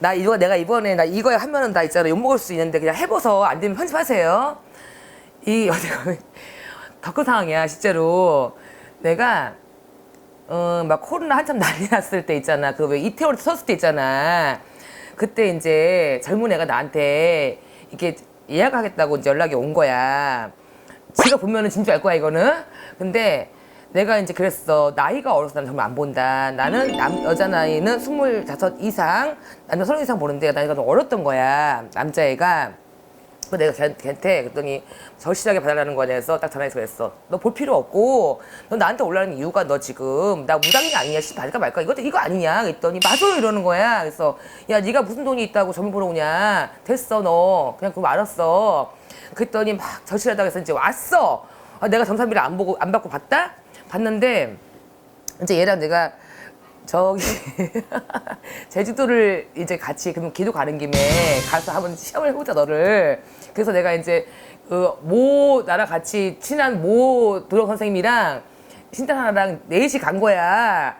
나 이거 내가 이번에 나 이거 하면은 나 있잖아 욕 먹을 수 있는데 그냥 해봐서 안 되면 편집하세요. 이 어디가 덕후 상황이야 실제로 내가 어 막 코로나 한참 난리 났을 때 있잖아 그 왜 이태원 섰을 때 있잖아 그때 이제 젊은 애가 나한테 이렇게 예약하겠다고 연락이 온 거야. 지가 보면은 진짜 알 거야 이거는. 근데 내가 이제 그랬어. 나이가 어려서 난 정말 안 본다. 나는 남, 여자 나이는 스물다섯 이상, 남자 서른 이상 보는데 나이가 좀 어렸던 거야. 남자애가. 그 내가 걔- 걔한테 그랬더니 절실하게 봐달라는 거에 대해서 딱 전화해서 그랬어. 너 볼 필요 없고 너 나한테 올라는 이유가 너 지금 나 무당이 아니냐 씨 받을까 말까 이거 이거 아니냐 그랬더니 맞아요 이러는 거야. 그래서 야 네가 무슨 돈이 있다고 점을 보러 오냐 됐어 너 그냥 그거 알았어. 그랬더니 막 절실하다고 해서 이제 왔어. 아, 내가 정산비를 안 보고 안 받고 봤다? 봤는데 이제 얘랑 내가 저기 제주도를 이제 같이 그럼 기도 가는 김에 가서 한번 시험을 해보자 너를. 그래서 내가 이제 그모 나랑 같이 친한 모 도령 선생님이랑 신탄하나랑 넷이 간 거야.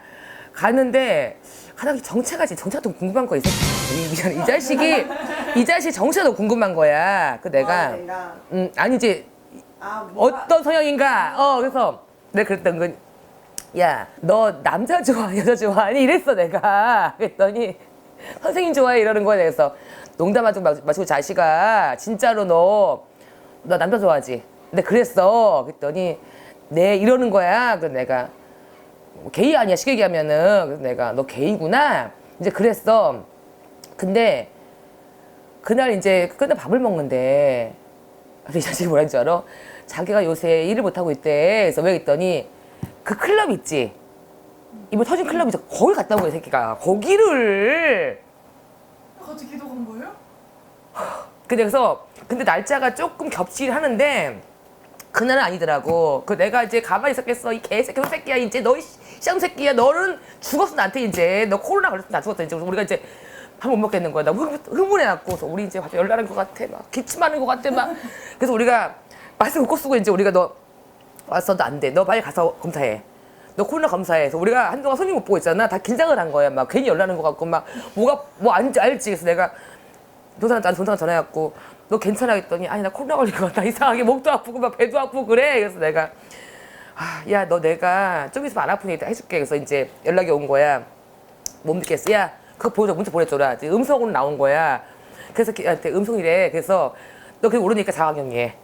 가는데 가다가 정체가 지. 정체가 좀 궁금한 거야 이. 이, 이 자식이 이 자식 정체가 너무 궁금한 거야. 그 내가. 내가. 음 아니 이제 아 어떤 성향인가? 어, 그래서 내가 그랬던 건, 야, 너 남자 좋아, 여자 좋아하니? 이랬어, 내가. 그랬더니, 선생님 좋아해? 이러는 거야. 그래서 농담하지 마- 마시고 자식아, 진짜로 너, 너 남자 좋아하지? 근데 그랬어. 그랬더니, 네, 이러는 거야. 그래서 내가, 뭐 게이 아니야, 쉽게 얘기하면은. 그래서 내가, 너 게이구나? 이제 그랬어. 근데, 그날 이제 끝나 밥을 먹는데, 이 자식이 뭐라는 줄 알아? 자기가 요새 일을 못하고 있대. 그래서 왜 했더니 그 클럽 있지? 이번 터진 클럽 있어. 거기 갔다 온 거야, 이 새끼가. 거기를. 같이 기도 간 거예요? 근데 그래서 근데 날짜가 조금 겹치긴 하는데 그날은 아니더라고. 그 내가 이제 가만히 있었겠어. 이 개새끼 새끼야 이제 너이 쌍 새끼야. 너는 죽었어 나한테 이제. 너 코로나 걸렸어 나 죽었다 이제. 그래서 우리가 이제 밥 못 먹겠는 거야. 나 흥- 흥분해갖고 그래서 우리 이제 갑자기 연락하는 것 같아. 막 기침하는 것 같아. 막 그래서 우리가 마스크 꼭 쓰고 이제 우리가 너 왔어도 안 돼. 너 빨리 가서 검사해. 너 코로나 검사해. 그래서 우리가 한동안 손님 못 보고 있잖아. 다 긴장을 한 거야. 막 괜히 연락하는 것 같고 막 뭐가 뭐 아닌지 알지. 그래서 내가 동생한테 나한테 동생 전화해갖고 너 괜찮아 했더니 아니 나 코로나 걸린 것 같다 이상하게 목도 아프고 막 배도 아프고 그래 그래서 내가 아, 야 너 내가 좀 있으면 안 아프니까 해줄게 그래서 이제 연락이 온 거야 못 믿겠어 야 그거 보여줘 문자 이제 음성으로 나온 거야 그래서 걔한테 음성이래 그래서 너 그게 모르니까 자가격리해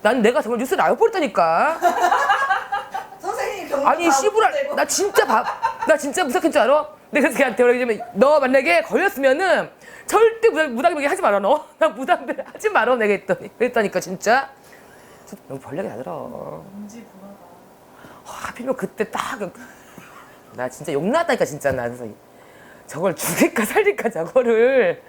난 내가 정말 뉴스 나와버렸다니까 선생님 경고 아니 다 씨부랄. 나 진짜 바, 나 진짜 무섭긴 줄 알아? 내가 그래서 걔한테 뭐라냐면 너 만약에 걸렸으면은 절대 무당 무당병이 하지 마라 너. 나 무당병 하지 마라 내가 했더니 그랬다니까 진짜. 저 너무 벌레가 나더라. 뭔지 불안하 하필이면 그때 딱 나 진짜 욕 나왔다니까 진짜 나 그래서 저걸 죽일까 살릴까 저거를